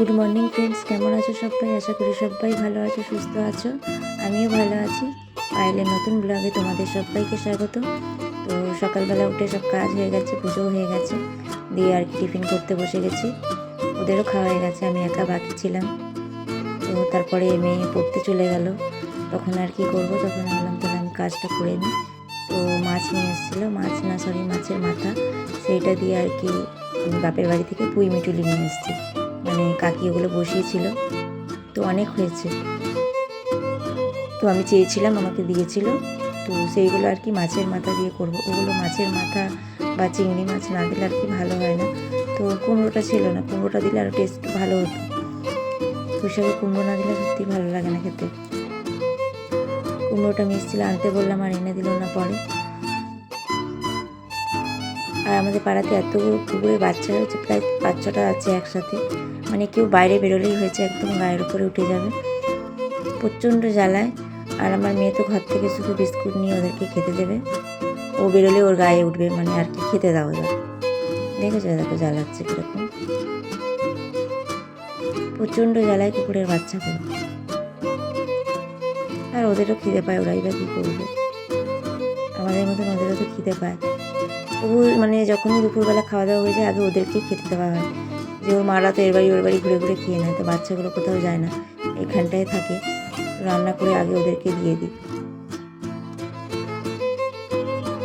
Good morning friends কেমন আছো সবাই? আশা করি সবাই ভালো আছো, সুস্থ আছো। আমিও ভালো আছি। পায়েলের নতুন ব্লগে তোমাদের সবাইকে স্বাগত। তো সকালবেলা উঠে সব কাজ হয়ে গেছে পুজো হয়ে গেছে। দিয়ে আর কি টিফিন করতে বসে গেছি। ওদেরও খাওয়া হয়ে গেছে, আমি একা বাকি ছিলাম। তো তারপরে মেয়ে পড়তে চলে গেল। তখন আর কি করব? তখন ভাবলাম, তাহলে আমি কাজটা করে নিই। তো মাছ নিয়ে এসেছিল। মাছ না সরি মাছের মাথা। সেইটা দিয়ে আর কি বাপের বাড়ি থেকে পুঁই মিটুলি নিয়ে এসেছি। মানে কাকি ওগুলো বসিয়েছিল। তো অনেক হয়েছে। তো আমি চেয়েছিলাম আমাকে দিয়েছিল। তো সেইগুলো আর কি মাছের মাথা দিয়ে করব। ওগুলো মাছের মাথা বা চিংড়ি মাছ না দিলে আর কি ভালো হয় না। তো কুমড়োটা ছিল না। কুমড়োটা দিলে আরও টেস্ট ভালো হতো। পুঁইশাকে কুমড়ো না দিলে সত্যি ভালো লাগে না খেতে। কুমড়োটা মিশছিল আনতে বললাম আর এনে দিল না পরে। আর আমাদের পাড়াতে এতগুলো পুকুরে বাচ্চা হয়েছে প্রায় পাঁচ ছটা আছে একসাথে। মানে কেউ বাইরে বেরোলেই হয়েছে, একদম গায়ের উপরে উঠে যাবে। প্রচণ্ড জ্বালায়। আর আমার মেয়ে তো ঘর থেকে শুধু বিস্কুট নিয়ে ওদেরকে খেতে দেবে। ও বেরোলে ওর গায়ে উঠবে মানে আর কি খেতে দাও এবার। দেখেছ দেখো জ্বালাচ্ছে কীরকম? প্রচণ্ড জ্বালায় কুকুরের বাচ্চাগুলো। আর ওদেরও খিদে পায়, ওরাই বা কী করবে? আমাদের মতন ওদেরও তো খিদে পায়। তবু মানে যখনই দুপুরবেলা খাওয়া দাওয়া হয়ে যায়, আগে ওদেরকেই খেতে দেওয়া হয়। যে ওর মারা তো এর বাড়ি, ওর বাড়ি ঘুরে ঘুরে খেয়ে নেয়, তো বাচ্চাগুলো কোথাও যায় না। এখানটায় থাকে, রান্না করে আগে ওদেরকে দিয়ে দিই।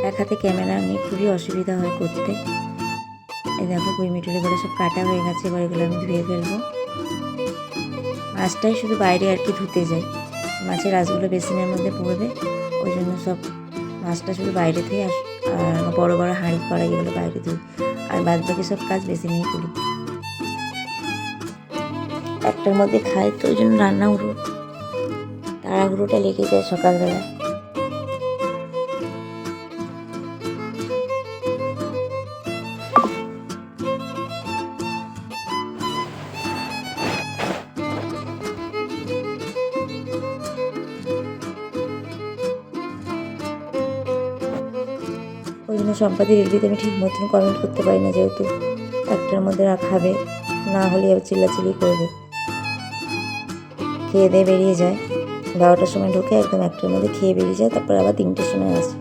এক হাতে ক্যামেরা নিয়ে খুবই অসুবিধা হয় করতে। এই দেখো কুই মিটুলে করে সব কাটা হয়ে গেছে, এবার এগুলো আমি ধুয়ে ফেলব। মাছটাই শুধু বাইরে আর কি ধুতে যাই মাছের আঁশগুলো বেসিনের মধ্যে পড়বে, ওই জন্য সব মাছটা শুধু বাইরে থেকে আস বড় বড় হাঁড়ি কড়াই এগুলো বাইরে দিই। আর বাদ বাকি সব কাজ বেশি নিয়ে করি। একটার মধ্যে খাই, তো ওই জন্য রান্না উড়ো তাড়াহুড়োটা লেগে যায় সকালবেলা। সম্পাদি রিলবিতে আমি ঠিক মতন কমেন্ট করতে পারি না, যেহেতু একটার মধ্যে খাবে না হলে আবার চিল্লাচিল্লি করবে। খেয়ে দিয়ে বেরিয়ে যায়। বারোটার সময় ঢুকে একদম একটার মধ্যে খেয়ে বেরিয়ে যায়, তারপর আবার তিনটের সময় আসে।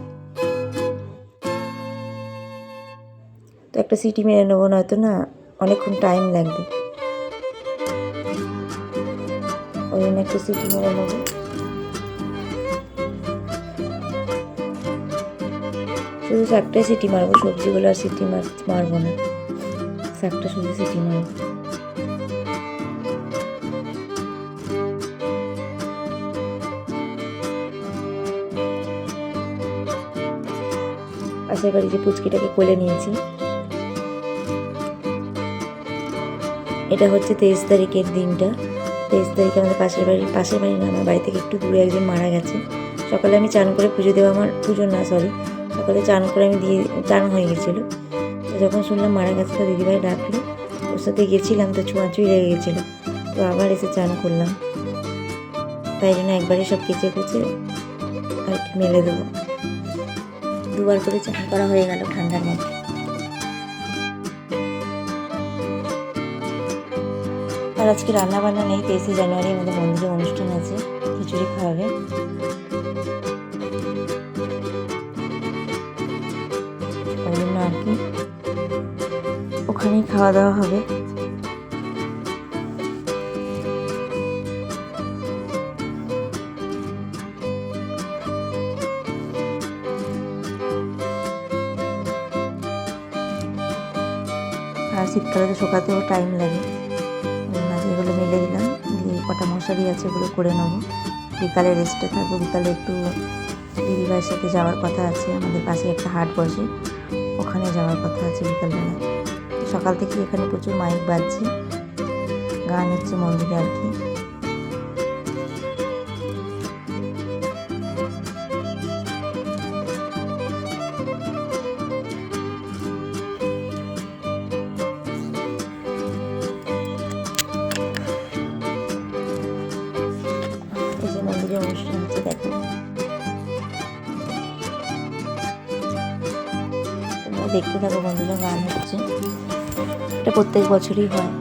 তো একটা সিটি মেরে নেব, নয়তো না অনেকক্ষণ টাইম লাগবে। ওই জন্য একটা সিটি মেরে নেব। শুধু একটাই সিটি মারবো, সবজিগুলো আর সিটি মার মারবো না। একটা শুধু সিটি মারবো। পাশের বাড়ি যে পুচকিটাকে কোলে নিয়েছি। এটা হচ্ছে তেইশ তারিখের দিনটা। তেইশ তারিখে আমাদের পাশের বাড়ির পাশের বাড়ি না, আমার বাড়ি থেকে একটু দূরে একজন মারা গেছে। সকালে আমি চান করে পুজো দেওয়া আমার পুজো না সরি সকালে চান করে আমি দিয়ে, চান হয়ে গেছিল। তো যখন শুনলাম মারা গেছে, তো দিদিভাই ডাকলো। ওর সাথে গেছিলাম, তো ছোঁয়াছুঁই লেগে গেছিল। তো আবার এসে চান করলাম। তাই জন্য একবারে সব কেচে কুচে আর কি মেলে দেবো। দুবার করে চান করা হয়ে গেল ঠান্ডার মধ্যে। আর আজকে রান্না বান্না নেই, তেইশে জানুয়ারি আমাদের মন্দিরে অনুষ্ঠান আছে, খিচুড়ি খাওয়াবে ওখানেই খাওয়া দাওয়া হবে। আর শীতকালে তো শুকাতেও টাইম লাগে। এগুলো মেলে দিলাম। দিয়ে কটা মশারি আছে এগুলো করে নেব। বিকালে রেস্টে থাকব। বিকালে একটু দিদিভাইয়ের সাথে যাওয়ার কথা আছে। আমাদের পাশে একটা হাট বসে। ওখানে যাওয়ার কথা আছে বিকালবেলা। সকাল থেকে এখানে প্রচুর মাইক বাজছে। গান হচ্ছে মন্দিরে আর কি। মন্দিরে অনুষ্ঠান হচ্ছে, দেখো। দেখতে থাকো বন্ধুরা গান হচ্ছে। এটা প্রত্যেক বছরই হয়।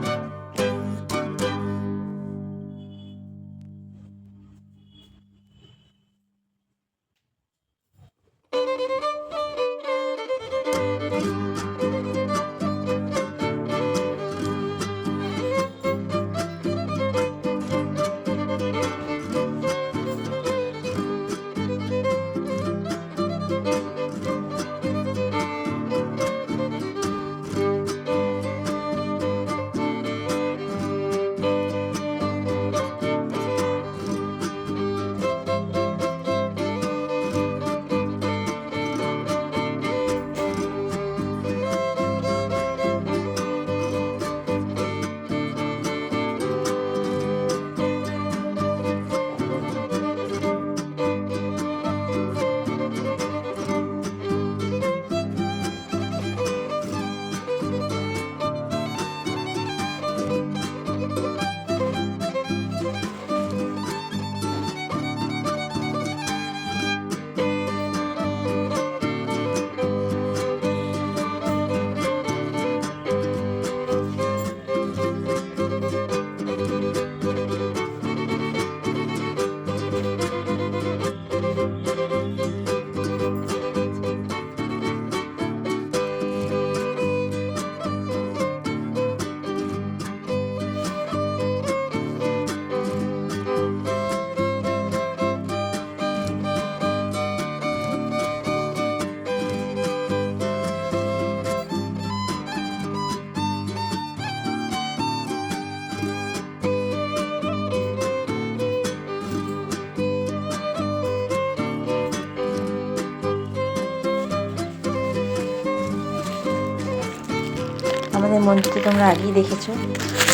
মন্দিরটা তোমরা আগেই দেখেছ।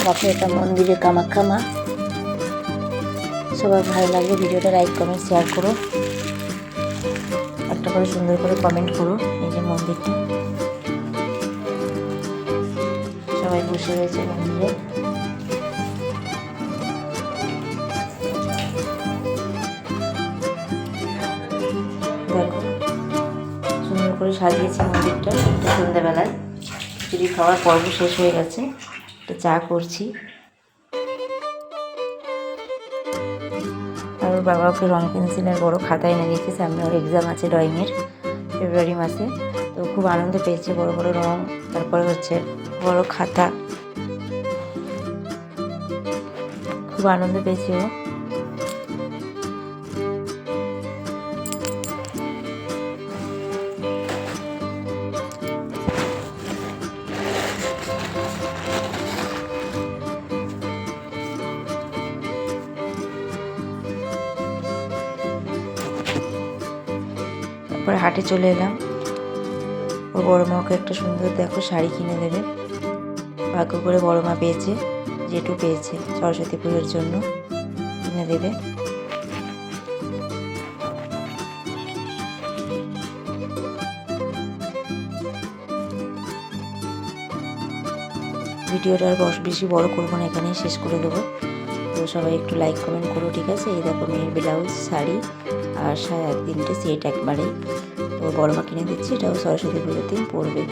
দেখো এটা মন্দিরে কামাখ্যা মা সবার ভালো লাগলে ভিডিওটা লাইক কমেন্ট শেয়ার করো। একটা করে সুন্দর করে কমেন্ট করো এই যে মন্দিরটা। সবাই বসে রয়েছে মন্দিরে। দেখো, সুন্দর করে সাজিয়েছে মন্দিরটা। সন্ধ্যাবেলায়। খিচুড়ি খাওয়ার পর্ব শেষ হয়ে গেছে। একটা চা করছি। আর ওর বাবা রং পেন্সিলের বড় খাতা এনে দিয়েছে, সামনে ওর এক্সাম আছে ড্রয়িংয়ের ফেব্রুয়ারি মাসে। তো খুব আনন্দ পেয়েছে বড় বড় রং, তারপরে হচ্ছে বড় খাতা। খুব আনন্দ পেয়েছে ও। তারপরে হাটে চলে এলাম। ওর বড় মাকে একটা সুন্দর দেখো শাড়ি কিনে দেবে। ভাগ্য করে বড় মা পেয়েছে, জেঠু পেয়েছে সরস্বতী পুজোর জন্য কিনে দেবে। ভিডিওটা আর বস বেশি বড় করব না, এখানেই শেষ করে দেবো। তো সবাই একটু লাইক কমেন্ট করো, ঠিক আছে? এই দেখো মেয়ের ব্লাউজ শাড়ি আর সায়া তিনটে সেট একবারে। তো বড় মা কিনে দিচ্ছি, এটাও সরস্বতী পুজোর দিন পড়বে।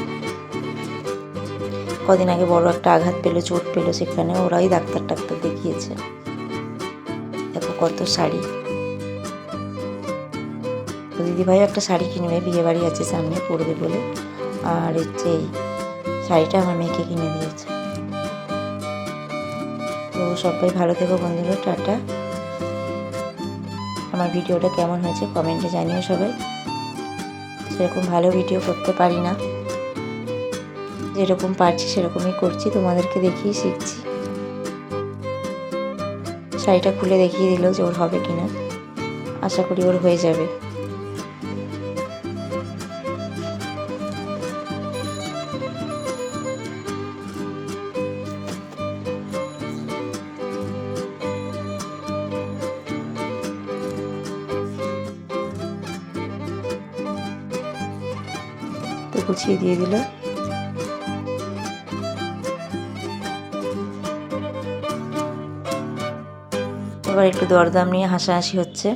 কদিন আগে বড় একটা আঘাত পেল, চোট পেল, সেখানে ওরাই ডাক্তার টাক্তার দেখিয়েছে। দেখো কত শাড়ি। তো দিদিভাইও একটা শাড়ি কিনবে বিয়ে বাড়ি আছে সামনে, পরবে বলে। আর হচ্ছে এই শাড়িটা আমার মেয়েকে কিনে দিয়েছে। তো সবাই ভালো থেকো বন্ধুরা, টাটা। আমার ভিডিওটা কেমন হয়েছে কমেন্টে জানিও সবাই। সেরকম ভালো ভিডিও করতে পারি না। যেরকম পারছি সেরকমই করছি, তোমাদেরকে দেখিয়ে শিখছি। শাড়িটা খুলে দেখিয়ে দিল যে ওর হবে কিনা। আশা করি ওর হয়ে যাবে। তো গুছিয়ে দিয়ে দিল। এবার একটু দরদাম নিয়ে হাসাহাসি হচ্ছে।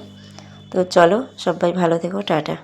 তো চলো সবাই ভালো থেকো, টাটা।